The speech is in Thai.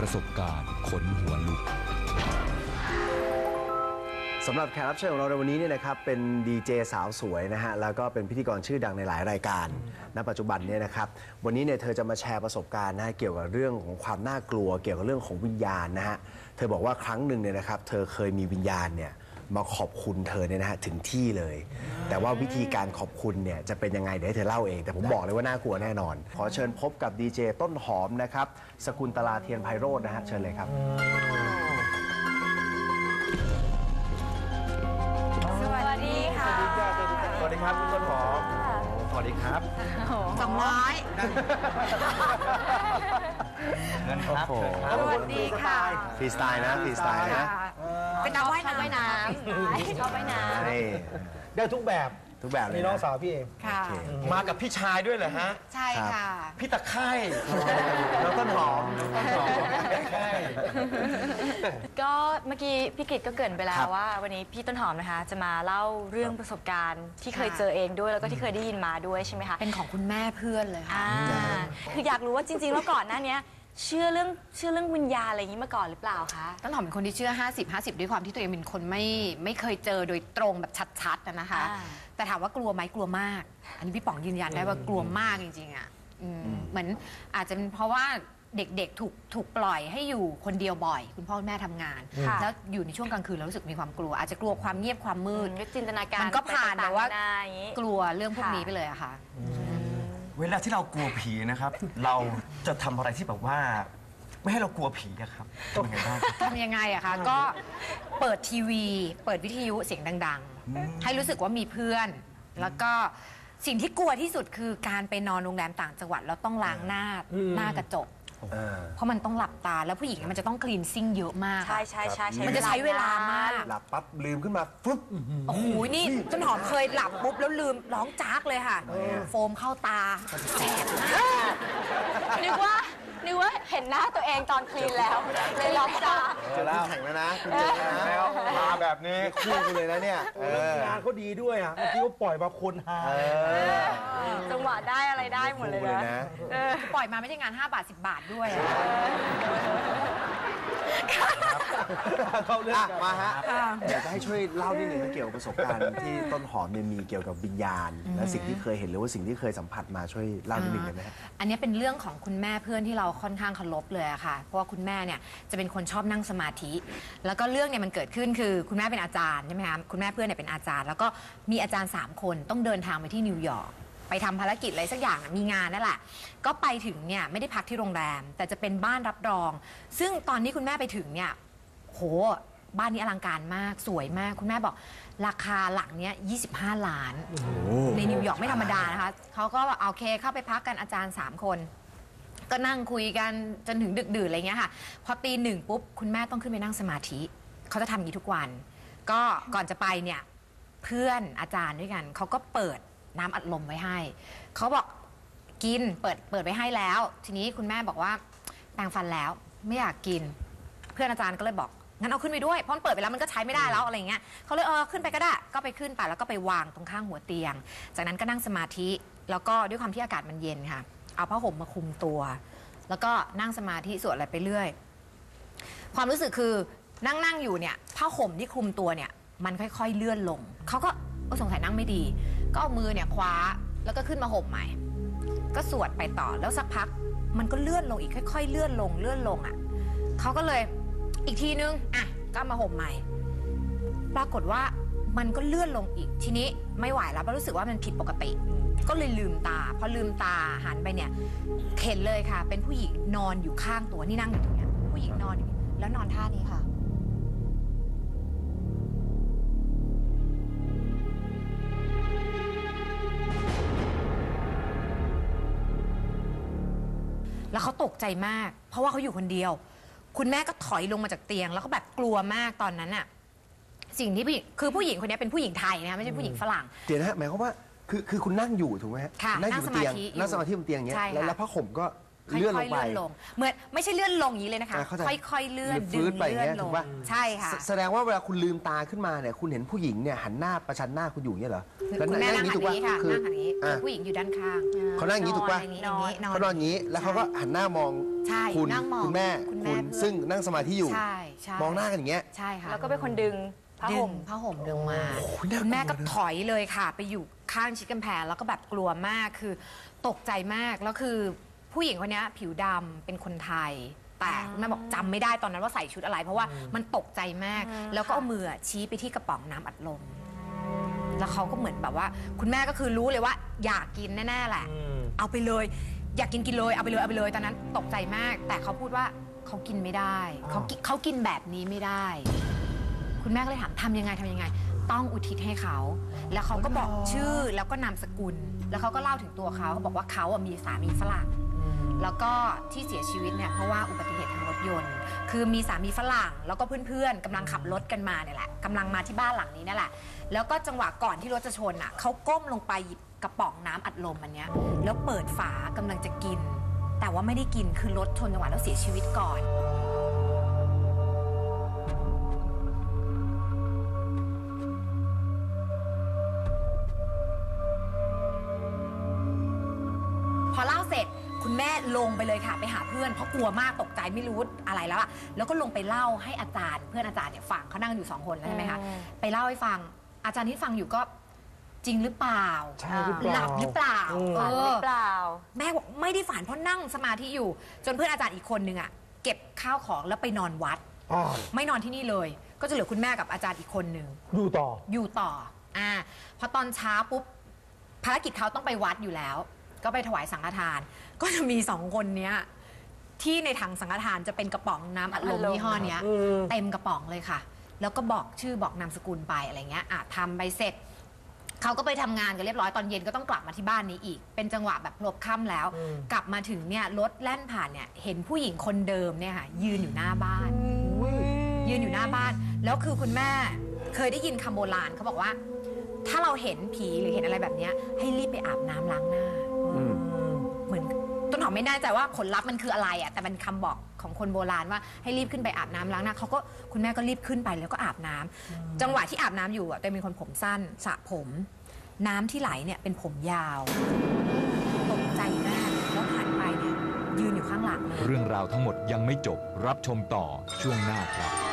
ประสบการณ์ขนหัวลุกสำหรับแขกรับเชิญของเราในวันนี้เนี่ยนะครับเป็นดีเจสาวสวยนะฮะแล้วก็เป็นพิธีกรชื่อดังในหลายรายการ ณปัจจุบันเนี่ยนะครับวันนี้เนี่ยเธอจะมาแชร์ประสบการณ์นะเกี่ยวกับเรื่องของความน่ากลัว เกี่ยวกับเรื่องของวิญญาณนะฮะเธอบอกว่าครั้งหนึ่งเนี่ยนะครับเธอเคยมีวิญญาณเนี่ย มาขอบคุณเธอเนี่ยนะฮะถึงที่เลย แต่ว่าวิธีการขอบคุณเนี่ยจะเป็นยังไงเดี๋ยวให้เธอเล่าเอง แต่ผมบอกเลยว่าน่ากลัวแน่นอน ขอเชิญพบกับดีเจต้นหอมนะครับสกุลตลาเทียนไพโรจน์นะฮะเชิญเลยครับ สวัสดีค่ะสวัสดีครับคุณต้นหอมสวัสดีครับสองร้อยเงินครับสวัสดีค่ะ ฟรีสไตล์นะฟรีสไตล์นะ เป็นนักว่ายน้ำว่ายน้ำ ชอบว่ายน้นี่ได้ทุกแบบทุกแบบเลยมีนะน้องสาวพี่เองำค่ะ มากับพี่ชายด้วยเหรอฮะ ใช่ค่ะ พี่ตะไคร่น้องต้นหอมต้นหอมตะไคร่ก็เมื่อกี้พี่กิตก็เกรินไปแล้ครัวบว่า วันนี้พี่ต้นหอมนะคะ จะมาเล่าเรื่องประสบการณ์ที่เคยค่ะเจอเองด้วยแล้วก็ที่เคยได้ยินมาด้วยใช่ไหมคะเป็นของคุณแม่เพื่อนเลยค่ะ อ่าคืออยากรู้ว่าจริงๆ แล้วก่อนหน้าเนี้ย เชื่อเรื่องเชื่อเรื่องวิญญาณอะไรอย่างนี้มาก่อนหรือเปล่าคะต้นหอมเป็นคนที่เชื่อ 50 50 ด้วยความที่ตัวเองเป็นคนไม่ไม่เคยเจอโดยตรงแบบชัดๆอะนะคะ อ่า แต่ถามว่ากลัวไหมกลัวมาก อันนี้พี่ป๋องยืนยันได้ว่ากลัวมากจริงๆอะอืมเหมือนอาจจะเป็นเพราะว่าเด็กๆถูกถูกปล่อยให้อยู่คนเดียวบ่อย คุณพ่อคุณแม่ทำงาน ค่ะ แล้วอยู่ในช่วงกลางคืนเรารู้สึกมีความกลัว อาจจะกลัวความเงียบความมืด ก็จินตนาการมันก็ผ่านไปแต่ว่าต่งๆนนอย่างนี้ กลัวเรื่องพวกค่ะนี้ไปเลยอะค่ะ เวลาที่เรากลัวผีนะครับ เราจะทำอะไรที่แบบว่า ไม่ให้เรากลัวผีอะครับทำยังไงบ้างครับ ทำยังไงอะคะก็เปิดทีวี เปิดวิทยุเสียงดัง ๆ ให้รู้สึกว่ามีเพื่อน แล้วก็สิ่งที่กลัวที่สุดคือการไปนอนโรงแรมต่างจังหวัดแล้วต้องล้างหน้าหน้ากระจกเออเพราะมันต้องหลับตาแล้วผู้หญิงมันจะต้องคลีนซิ่งเยอะมากใช่ใช่ใช่มันจะใช้เวลามาก หลับปั๊บลืมขึ้นมาฟึ๊บ โอ้โห นี่ต้นหอมเคยหลับปุ๊บแล้วลืมร้องจากเลยค่ะโฟมเข้าตาแสบมากนึกว่านึกว่าเห็นหน้าตัวเองตอนคลีนแล้ว เลยร้องจ้าเจอแล้วแข่งแล้วนะคุณเจอแล้วนะมา แบบนี้ คู่กันเลยนะเนี่ย เออ งานเขาดีด้วยอะเมื่อกี้เขาปล่อยมาคนหาเออ จังหวะได้อะไรได้หมดเลยคู่กันนะนะ ปล่อยมาไม่ใช่งาน 5 บาท 10 บาทด้วยอะ เขาเรื่องอะกันมาฮะอยากจะให้ช่วยเล่านิดหนึ่งนะเกี่ยวกับประสบการณ์ที่ต้นหอมเนี่ยมีเกี่ยวกับวิญญาณ และสิ่งที่เคยเห็นหรือว่าสิ่งที่เคยสัมผัสมาช่วยเล่านิดหนึ่งได้ไหมฮะ อันนี้เป็นเรื่องของคุณแม่เพื่อนที่เราค่อนข้างเคารพเลยอะค่ะ เพราะว่าคุณแม่เนี่ยจะเป็นคนชอบนั่งสมาธิ แล้วก็เรื่องเนี่ยมันเกิดขึ้นคือคุณแม่เป็นอาจารย์ใช่ไหมคะคุณแม่เพื่อนเนี่ยเป็นอาจารย์ แล้วก็มีอาจารย์ 3 คนต้องเดินทางไปที่นิวยอร์กไปทำภารกิจอะไรสักอย่างอะมีงานนั่นแหละ ก็ไปถึงเนี่ยไม่ได้พักที่โรงแรม แต่จะเป็นบ้านรับรอง ซึ่งตอนที่คุณแม่ไปถึงเนี่ย โห บ้านนี้อลังการมากสวยมากคุณแม่บอก ราคาหลังเนี้ย 25 ล้าน ในนิวยอร์กไม่ธรรมดานะคะเขาก็โอเคเข้าไปพักกันอาจารย์ 3 คน ก็นั่งคุยกันจนถึงดึกดื่นอะไรเงี้ยค่ะ พอตีหนึ่งปุ๊บ คุณแม่ต้องขึ้นไปนั่งสมาธิ เขาจะทำอย่างนี้ทุกวัน ก็ก่อนจะไปเนี่ย เพื่อนอาจารย์ด้วยกัน เขาก็เปิดน้ำอัดลมไว้ให้ เขาบอกกินเปิดเปิดไว้ให้แล้ว ทีนี้คุณแม่บอกว่าแปรงฟันแล้วไม่อยากกิน เพื่อนอาจารย์ก็เลยบอก งั้นเอาขึ้นไปด้วยเพราะมันเปิดไปแล้วมันก็ใช้ไม่ได้แล้วอะไรเงี้ยเขาเลยเออขึ้นไปก็ได้ก็ไปขึ้นไปแล้วก็ไปวางตรงข้างหัวเตียง จากนั้นก็นั่งสมาธิแล้วก็ด้วยความที่อากาศมันเย็นค่ะ เอาผ้าห่มมาคลุมตัว แล้วก็นั่งสมาธิสวดอะไรไปเรื่อย ความรู้สึกคือนั่งนั่งอยู่เนี่ยผ้าห่มที่คลุมตัวเนี่ยมันค่อยๆเลื่อนลงเขาก็เออสงสัยนั่งไม่ดี ก็เอามือเนี่ยคว้าแล้วก็ขึ้นมาห่มใหม่ ก็สวดไปต่อแล้วสักพัก มันก็เลื่อนลงอีกค่อย ๆ เลื่อนลงเลื่อนลงอะเขาก็เลย อีกทีนึง อะ ก็มาห่มใหม่ ปรากฏว่ามันก็เลื่อนลงอีก ทีนี้ไม่ไหวแล้วเพราะรู้สึกว่ามันผิดปกติ ก็เลยลืมตา พอลืมตาหันไปเนี่ยเห็นเลยค่ะ เป็นผู้หญิงนอนอยู่ข้างตัวนี่นั่งอยู่ตรงเนี้ยผู้หญิงนอนอยู่แล้วนอนท่านี้ค่ะ แล้วเขาตกใจมาก เพราะว่าเขาอยู่คนเดียว คุณแม่ก็ถอยลงมาจากเตียง แล้วก็แบบกลัวมากตอนนั้นอะสิ่งที่ผู้หญิงคือผู้หญิงคนนี้เป็นผู้หญิงไทยนะไม่ใช่ผู้หญิงฝรั่ง เดี๋ยวนะฮะหมายความว่าคือคือคุณนั่งอยู่ถูกไหมฮะค่ะณนั่งอยู่บนเตียงนั่งสมาธิอยู่นั่งสมาธิบนเตียงอย่างเงี้ยใช่ค่ะ แล้วแล้วผ้าห่มก็ค่เลื่อนลอยงๆไป เลื่อนลงเหมือนไม่ใช่เลื่อนลงอย่างนี้เลยนะคะ อ่าเข้าใจค่อยๆเลื่อนหรือดึฟื้งนไปอย่างเลื่อเงี้นยลถูงกปะ ใช่ค่ะ แสแสดงว่าเวลาคุณลืมตาขึ้นมาเนี่ยคุณเห็นผู้หญิงเนี่ยหันหน้าประชันหน้าคุณอยู่อย่างเงี้ยเหรอล้วคุณแม่นั่งอย่าหันถูกปะนี้ค่ะคือนั่งหันนี้อะ ผู้หญิงอยู่ด้านข้างเขานั่งอย่างนี้ถูกปะ นอนอย่างนี้อย่างนี้เขานอนอย่างนี้แล้วเขาก็หันหน้ามอง ใช่คุณนั่งมองคุณแม่คุณแม่คุณเพื่อนซึ่งนั่งสมาธิอยู่ ใช่ใช่มองหน้ากันอย่างเงี้ยใช่ค่ะแล้วก็เป็นคนดึงผ้าดึห่งม ผ้าห่มดึงมา โอ้ยน่ากลัวคุณแม่ก็นะ ถอยเลยค่ะ ไปอยู่ข้างชิดกำแพงแล้วก็แบบกลัวมากคือตกใจมากแล้วคือผู้หญิงคนเนี้ยผิวดำเป็นคนไทย แต่คุณแม่บอกจำไม่ได้ตอนนั้นว่าใส่ชุดอะไร เพราะว่ามันตกใจมาก แล้วก็เอามือชี้ไปที่กระป๋องน้ำอัดลม แล้วเขาก็เหมือนแบบว่า คุณแม่ก็คือรู้เลยว่าอยากกินแน่ๆแหละอืมเอาไปเลย อยากกินกินเลยเอาไปเลยเอาไปเลยตอนนั้นตกใจมาก แต่เขาพูดว่าเขากินไม่ได้เขากิเขากินแบบนี้ไม่ได้ คุณแม่ก็เลยถามทำยังไงทำยังไง ต้องอุทิศให้เขา แล้วเขาก็บอกชื่อแล้วก็นามสกุล แล้วเขาก็เล่าถึงตัวเขาเขาบอกว่าเขาอะมีสามีฝรั่ง แล้วก็ที่เสียชีวิตเนี่ยเพราะว่าอุบัติเหตุทางรถยนต์ คือมีสามีฝรั่ง แล้วก็เพื่อนๆกำลังขับรถกันมาเนี่ยแหละกำลังมาที่บ้านหลังนี้นั่นแหละ แล้วก็จังหวะก่อนที่รถจะชนอะเขาก้มลงไปหยิบ กระป๋องน้ำอัดลมอันเนี้ยแล้วเปิดฝากำลังจะกิน แต่ว่าไม่ได้กินคือรถชนจังหวะแล้วเสียชีวิตก่อน พอเล่าเสร็จคุณแม่ลงไปเลยค่ะไปหาเพื่อนเพราะกลัวมากตกใจไม่รู้อะไรแล้วอะแล้วก็ลงไปเล่าให้อาจารย์ เพื่อนอาจารย์เนี่ยฟังเขานั่งอยู่สองคนแล้วใช่ไหมคะอืม ไปเล่าให้ฟังอาจารย์ที่ฟังอยู่ก็ จริงหรือเปล่า ใช่หรือเปล่าหลับหรือเปล่าอืม เอฝันหรืออเปล่า แม่บอกไม่ได้ฝันเพราะนั่งสมาธิอยู่ จนเพื่อนอาจารย์อีกคนนึงอะเก็บข้าวของแล้วไปนอนวัดอ๋อไม่นอนที่นี่เลย ก็จะเหลือคุณแม่กับอาจารย์อีกคนนึง ดูต่อ อยู่ต่อ อ่า พอตอนเช้าปุ๊บ ภารกิจเขาต้องไปวัดอยู่แล้ว ก็ไปถวายสังฆทาน ก็จะมีสองคนเนี้ย ที่ในถังสังฆทานจะเป็นกระป๋องน้ำอัดลมอัดลม ยี่ห้อเนี้ย อืม เต็มกระป๋องเลยค่ะ แล้วก็บอกชื่อบอกนามสกุลไปอะไรเงี้ยอะทำไปเสร็จ เขาก็ไปทำงานกันเรียบร้อยตอนเย็นก็ต้องกลับมาที่บ้านนี้อีก เป็นจังหวะแบบพลบค่ำแล้วกลับมาถึงเนี่ยรถแล่นผ่านเนี่ยเห็นผู้หญิงคนเดิมเนี่ยค่ะยืนอยู่หน้าบ้าน ยืนอยู่หน้าบ้าน แล้วคือคุณแม่เคยได้ยินคำโบราณเขาบอกว่า ถ้าเราเห็นผีหรือเห็นอะไรแบบเนี้ยให้รีบไปอาบน้ำล้างหน้า อืม เหมือนต้นหอมไม่แน่ใจว่าผลลัพธ์มันคืออะไรอะแต่มันคำบอก ของคนโบราณว่าให้รีบขึ้นไปอาบน้ำล้างหน้าเขาก็คุณแม่ก็รีบขึ้นไปแล้วก็อาบน้ำจังหวะที่อาบน้ำอยู่อะแต่เป็นคนผมสั้นสระผม น้ำที่ไหลเนี่ยเป็นผมยาวตกใจมากแล้วหันไปเนี่ยยืนอยู่ข้างหลังเลย เรื่องราวทั้งหมดยังไม่จบรับชมต่อช่วงหน้าครับ